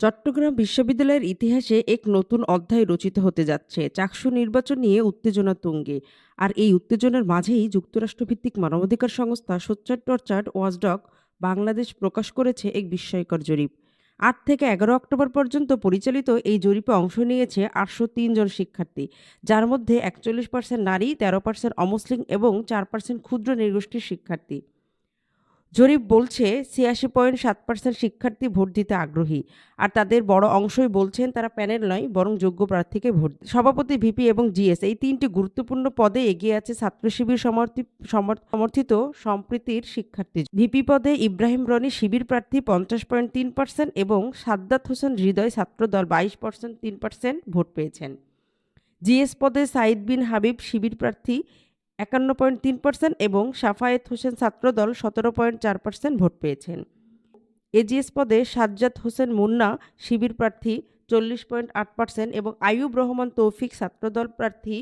চট্টগ্রাম বিশ্ববিদ্যালয়ের ইতিহাসে এক নতুন অধ্যায় রচিত হতে যাচ্ছে, চাকসু নির্বাচন নিয়ে উত্তেজনা তুঙ্গে। আর এই উত্তেজনার মাঝেই যুক্তরাষ্ট্রভিত্তিক মানবাধিকার সংস্থা সোচ্চার টর্চার্ড ওয়াচডগ বাংলাদেশ প্রকাশ করেছে এক বিস্ময়কর জরিপ। আট থেকে এগারো অক্টোবর পর্যন্ত পরিচালিত এই জরিপে অংশ নিয়েছে আটশো জন শিক্ষার্থী, যার মধ্যে একচল্লিশ পার্সেন্ট নারী, তেরো পার্সেন্ট অমুসলিম এবং চার পার্সেন্ট ক্ষুদ্র নৃগোষ্ঠীর শিক্ষার্থী। জরিপ বলছে, ছিয়াশি পয়েন্ট সাত পার্সেন্ট শিক্ষার্থী ভোট দিতে আগ্রহী। আর তাদের বড় অংশই বলছেন তারা প্যানেল নয়, বরং যোগ্য প্রার্থীকে ভোট সভাপতি, ভিপি এবং জিএস। এই তিনটি গুরুত্বপূর্ণ পদে এগিয়ে আছে ছাত্র শিবির সমর্থি- সমর্থিত সম্প্রীতির শিক্ষার্থী। ভিপি পদে ইব্রাহিম রনি শিবির প্রার্থী, পঞ্চাশ পয়েন্ট তিন পার্সেন্ট এবং সাদ্দাত হোসেন হৃদয় ছাত্রদল, বাইশ পার্সেন্ট তিন পার্সেন্ট ভোট পেয়েছেন। জিএস পদে সাইদ বিন হাবিব শিবির প্রার্থী একান্ন পয়েন্ট তিন পার্সেন্ট এবং সাফায়েত হোসেন ছাত্রদল সতেরো পয়েন্ট চার পার্সেন্ট ভোট পেয়েছেন। এজিএস পদে সাজ্জাদ হোসেন মুন্না, শিবির প্রার্থী, চল্লিশ পয়েন্ট আট পার্সেন্ট এবং আইয়ুব রহমান তৌফিক ছাত্রদল প্রার্থী,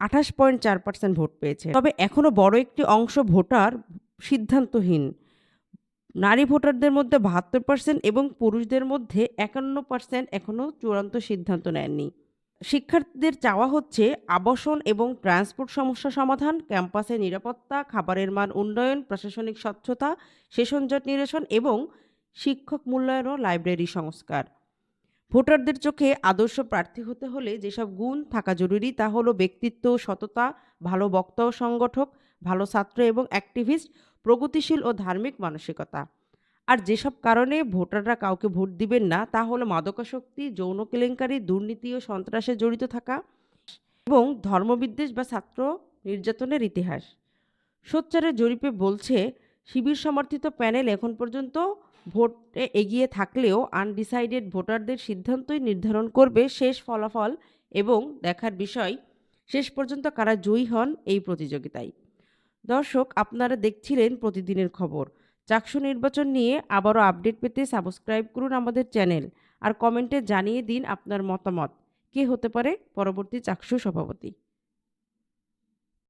আঠাশ পয়েন্ট চার পার্সেন্ট ভোট পেয়েছে তবে এখনও বড় একটি অংশ ভোটার সিদ্ধান্তহীন। নারী ভোটারদের মধ্যে বাহাত্তর পার্সেন্ট এবং পুরুষদের মধ্যে একান্ন পার্সেন্ট এখনও চূড়ান্ত সিদ্ধান্ত নেননি। শিক্ষার্থীদের চাওয়া হচ্ছে আবাসন এবং ট্রান্সপোর্ট সমস্যা সমাধান, ক্যাম্পাসে নিরাপত্তা, খাবারের মান উন্নয়ন, প্রশাসনিক স্বচ্ছতা সেশন জট নিরসন এবং শিক্ষক মূল্যায়ন ও লাইব্রেরি সংস্কার। ভোটারদের চোখে আদর্শ প্রার্থী হতে হলে যেসব গুণ থাকা জরুরি তা হলো ব্যক্তিত্ব, সততা, ভালো বক্তা ও সংগঠক, ভালো ছাত্র এবং অ্যাক্টিভিস্ট, প্রগতিশীল ও ধার্মিক মানসিকতা। আর যেসব কারণে ভোটাররা কাউকে ভোট দিবেন না, তা হলো মাদকাসক্তি, যৌন কেলেঙ্কারি, দুর্নীতি ও সন্ত্রাসে জড়িত থাকা এবং ধর্মবিদ্বেষ বা ছাত্র নির্যাতনের ইতিহাস। সোচ্চারের জরিপে বলছে, শিবির সমর্থিত প্যানেল এখন পর্যন্ত ভোটে এগিয়ে থাকলেও আনডিসাইডেড ভোটারদের সিদ্ধান্তই নির্ধারণ করবে শেষ ফলাফল এবং দেখার বিষয়, শেষ পর্যন্ত কারা জয়ী হন এই প্রতিযোগিতায়। দর্শক, আপনারা দেখছিলেন প্রতিদিনের খবর। চাকসু নির্বাচন নিয়ে আবারও আপডেট পেতে সাবস্ক্রাইব করুন আমাদের চ্যানেল আর কমেন্টে জানিয়ে দিন আপনার মতামত। কে হতে পারে? পরবর্তী চাকসু সভাপতি।